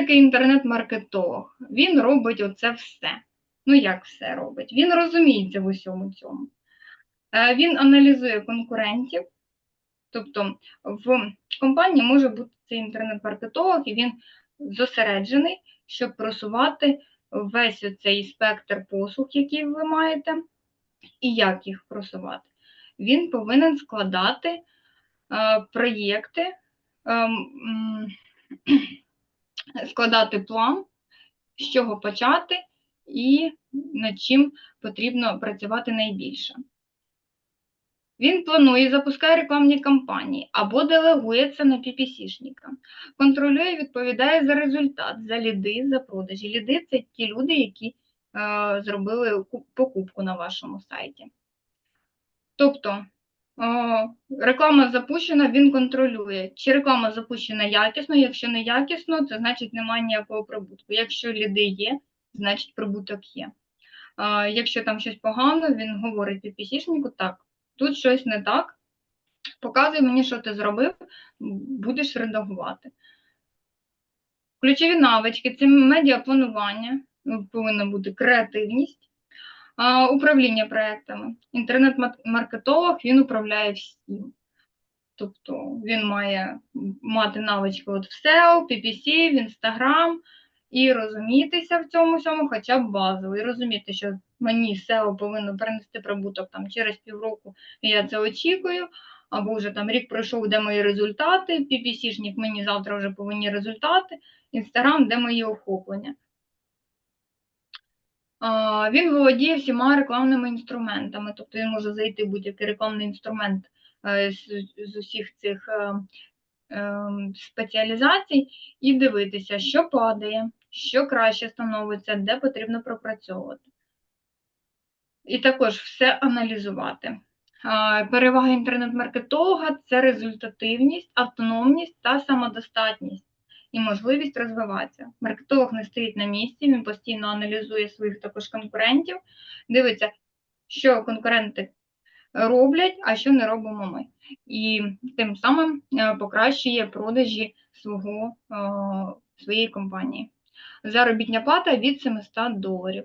інтернет-маркетолог. Він робить оце все. Ну, як все робить? Він розуміється в усьому цьому. Е, Він аналізує конкурентів, тобто в компанії може бути цей інтернет-маркетолог, і він зосереджений, щоб просувати весь цей спектр послуг, які ви маєте, і як їх просувати. Він повинен складати е, проєкти, ем, м, складати план, з чого почати і над чим потрібно працювати найбільше. Він планує і запускає рекламні кампанії або делегує це на PPC-шника. Контролює і відповідає за результат, за ліди, за продажі. Ліди це ті люди, які е, зробили покупку на вашому сайті. Тобто реклама запущена, він контролює, чи реклама запущена якісно. Якщо не якісно, це значить немає ніякого прибутку. Якщо ліди є, значить прибуток є. Якщо там щось погано, він говорить PPC-шнику, так, тут щось не так. Показуй мені, що ти зробив, будеш редагувати. Ключові навички це медіапланування, ну, повинна бути креативність, управління проектами. Інтернет-маркетолог він управляє всім. Тобто він має мати навички от в SEO, PPC, в Instagram і розумітися в цьому всьому хоча б базово. І розуміти, що мені SEO повинно принести прибуток там через півроку, і я це очікую. Або вже там рік пройшов, де мої результати, PPC-шник мені завтра вже повинні результати, Інстаграм, де мої охоплення. Він володіє всіма рекламними інструментами, тобто він може зайти будь-який рекламний інструмент е, з, з усіх цих е, е, спеціалізацій і дивитися, що падає, що краще становиться, де потрібно пропрацьовувати. І також все аналізувати. Перевага інтернет-маркетолога це результативність, автономність та самодостатність і можливість розвиватися. Маркетолог не стоїть на місці, він постійно аналізує своїх також конкурентів, дивиться, що конкуренти роблять, а що не робимо ми. І тим самим е, покращує продажі свого, е, своєї компанії. Заробітня плата від 700 доларів.